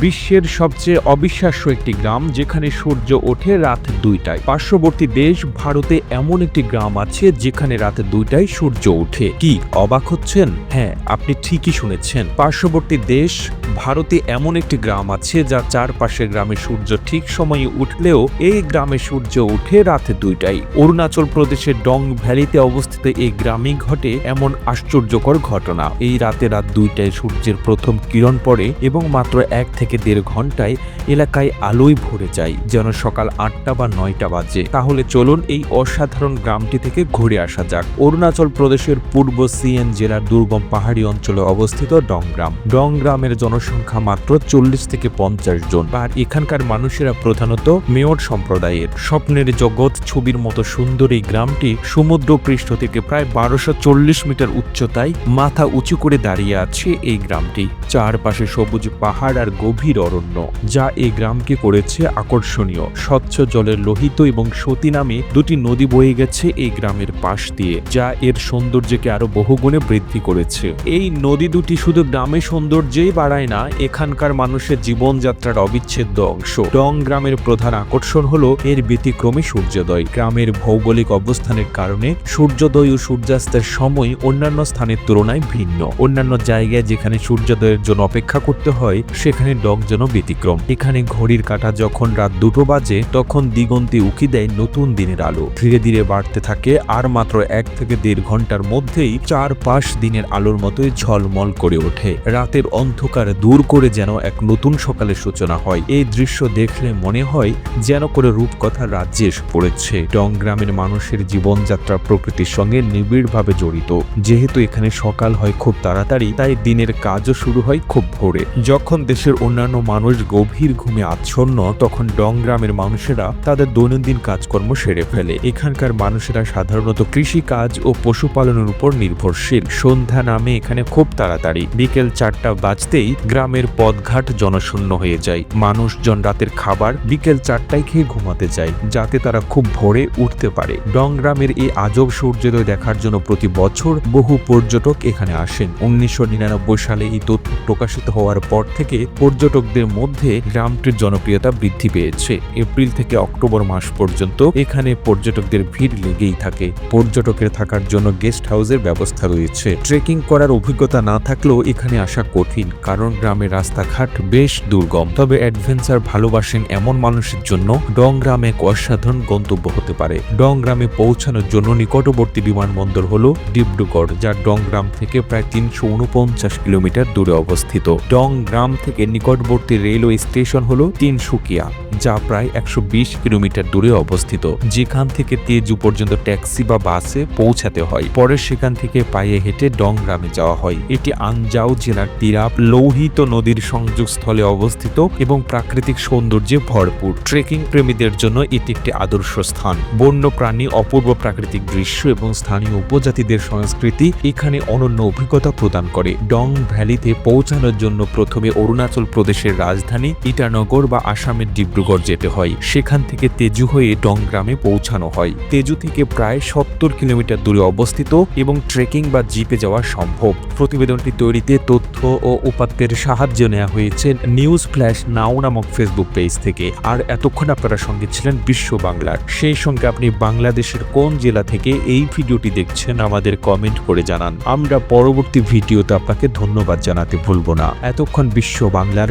বিশ্বের সবচেয়ে অবিশ্বাস্য একটি গ্রাম, যেখানে সূর্য ওঠে রাত দুইটায়। পার্শ্ববর্তী দেশ, ভারতে এমন একটি গ্রাম আছে, যেখানে রাত দুইটায় সূর্য ওঠে। কি, অবাক হচ্ছেন? হ্যাঁ আপনি ঠিকই শুনেছেন। পার্শ্ববর্তী দেশ, ভারতে এমন একটি গ্রাম আছে যা চারপাশের গ্রামে সূর্য ঠিক সময়ে উঠলেও এই গ্রামে সূর্য ওঠে রাত দুইটায়। অরুণাচল প্রদেশের ডং ভ্যালিতে অবস্থিত এই গ্রামে ঘটে এমন আশ্চর্যকর ঘটনা। এই রাতে রাত দুইটায় সূর্যের প্রথম কিরণ পড়ে এবং মাত্র এক থেকে দেড় ঘন্টায় এলাকায় আলোয় ভরে যায়, যেন সকাল আটটা বা নয়টা বাজে। তাহলে চলুন এই অসাধারণ গ্রামটি থেকে ঘুরে আসা যাক। অরুণাচল প্রদেশের পূর্ব সিএন জেলার দুর্গম পাহাড়ি অঞ্চলে অবস্থিত ডং গ্রাম ডং গ্রামের জনসংখ্যা মাত্র চল্লিশ থেকে পঞ্চাশ জন, আর এখানকার মানুষেরা প্রধানত মেয়র সম্প্রদায়ের। স্বপ্নের জগৎ ছবির মতো সুন্দর এই গ্রামটি সমুদ্র পৃষ্ঠ থেকে প্রায় বারোশো চল্লিশ মিটার উচ্চতায় মাথা উঁচু করে দাঁড়িয়ে আছে এই গ্রামটি। চারপাশে সবুজ পাহাড় আর গভীর অরণ্য, যা এই গ্রামকে করেছে আকর্ষণীয়। স্বচ্ছ জলের লোহিত এবং সতী নামে দুটি নদী বয়ে গেছে এই গ্রামের পাশ দিয়ে, যা এর সৌন্দর্যকে আরও বহুগুণে বৃদ্ধি করেছে। এই নদী দুটি শুধু গ্রামে সৌন্দর্যেই বাড়ায় না, এখানকার মানুষের জীবনযাত্রার অবিচ্ছেদ্য অংশ। ডং গ্রামের প্রধান আকর্ষণ হলো এর ব্যতিক্রমী সূর্যোদয়। গ্রামের ভৌগোলিক অবস্থানের কারণে সূর্যোদয় ও সূর্যাস্তের সময় অন্যান্য স্থানের তুলনায় ভিন্ন। অন্যান্য জায়গায় যেখানে সূর্যোদয়ের জন্য অপেক্ষা করতে হয়, সেখানে ডং যেন ব্যতিক্রম। এখানে ঘড়ির কাঁটা যখন রাত দুটো বাজে, তখন দিগন্তে উকি দেয় নতুন দিনের আলো। ধীরে ধীরে বাড়তে থাকে আর মাত্র এক থেকে দেড় ঘণ্টার মধ্যেই চার পাশ দিনের আলোর মতোই ঝলমল করে ওঠে। রাতের অন্ধকার দূর করে যেন এক নতুন সকালের সূচনা হয়। এই দৃশ্য দেখলে মনে হয় যেন করে রূপকথা রাজ্যে এসে পড়েছে। ডং গ্রামের মানুষের জীবনযাত্রা প্রকৃতির সঙ্গে নিবিড়ভাবে জড়িত। যেহেতু এখানে সকাল হয় খুব তাড়াতাড়ি, তাই দিনের কাজও শুরু হয় খুব ভোরে। যখন দেশের অন্যান্য মানুষ গভীর ঘুমে আচ্ছন্ন, তখন ডং গ্রামের মানুষেরা তাদের দৈনন্দিন কাজকর্ম সেরে ফেলে। এখানকার মানুষেরা সাধারণত কৃষি কাজ ও পশুপালনের উপর নির্ভরশীল। সন্ধ্যা নামে এখানে খুব তাড়াতাড়ি। বিকেল চারটা বাজতেই গ্রামের পথঘাট জনশূন্য হয়ে যায়। মানুষজন রাতের খাবার বিকেল চারটায় খেয়ে ঘুমাতে যায়, যাতে তারা খুব ভোরে উঠতে পারে। ডং গ্রামের এই আজব সূর্যোদয় দেখার জন্য প্রতি বছর বহু পর্যটক এখানে আসেন। উনিশশো নিরানব্বই সালে এই তথ্য প্রকাশিত হওয়ার পর থেকে পর্যটকদের মধ্যে গ্রামটির জনপ্রিয়তা বৃদ্ধি পেয়েছে। এপ্রিল থেকে অক্টোবর মাস পর্যন্ত এখানে পর্যটকদের ভিড় লেগেই থাকে। পর্যটকের থাকার জন্য গেস্ট হাউসের ব্যবস্থা রয়েছে। ট্রেকিং করার অভিজ্ঞতা না থাকলেও এখানে আসা কঠিন, কারণ গ্রামের রাস্তাঘাট বেশ দুর্গম। তবে অ্যাডভেঞ্চার ভালোবাসেন এমন মানুষের জন্য ডং গ্রাম এক অসাধারণ গন্তব্য হতে পারে। ডং গ্রামে পৌঁছানোর জন্য নিকটবর্তী বিমানবন্দর হল ডিব্রুগড়, যা ডং গ্রাম থেকে প্রায় তিনশো উনপঞ্চাশ কিলোমিটার দূরে অবস্থিত। ডং গ্রাম থেকে নিকটবর্তী রেলওয়ে স্টেশন হল তিনসুকিয়া, যা প্রায় একশো বিশ কিলোমিটার দূরে অবস্থিত, যেখান থেকে তেজু পর্যন্ত ট্যাক্সি বা বাসে পৌঁছাতে হয়। পরে সেখান থেকে পায়ে হেঁটে ডং গ্রামে যাওয়া হয়। এটি আনজাও জেলার তিরাপ লৌহিত নদীর সংযোগস্থলে অবস্থিত এবং প্রাকৃতিক সৌন্দর্যে ভরপুর। ট্রেকিং প্রেমীদের জন্য এটি একটি আদর্শ স্থান। বন্য প্রাণী অপূর্ব প্রাকৃতিক দৃশ্য এবং স্থানীয় উপজাতিদের সংস্কৃতি এখানে অনন্য অভিজ্ঞতা প্রদান করে। ডং ভ্যালিতে পৌঁছানোর জন্য প্রথমে অরুণাচল প্রদেশের রাজধানী ইটানগর বা আসামের ডিব্রুগড় যেতে হয়। সেখান থেকে তেজু হয়ে ডং গ্রামে পৌঁছানো হয়। তেজু থেকে প্রায় সত্তর কিলোমিটার দূরে অবস্থিত এবং ট্রেকিং বা জিপে যাওয়া সম্ভব। প্রতিবেদনটি তৈরিতে তথ্য ও উপাত্তের সাহায্য নেওয়া হয়েছে নিউজ ফ্ল্যাশ নাও নামক ফেসবুক পেজ থেকে। আর এতক্ষণ আপনারা সঙ্গে ছিলেন বিশ্ব বাংলার। সেই সঙ্গে আপনি বাংলাদেশের কোন জেলা থেকে এই ভিডিওটি দেখছেন আমাদের কমেন্ট করে জানান। আমরা পরবর্তী ভিডিওতে আপনাকে ধন্যবাদ জানাতে ভুলব না। এতক্ষণ বিশ্ব বাংলার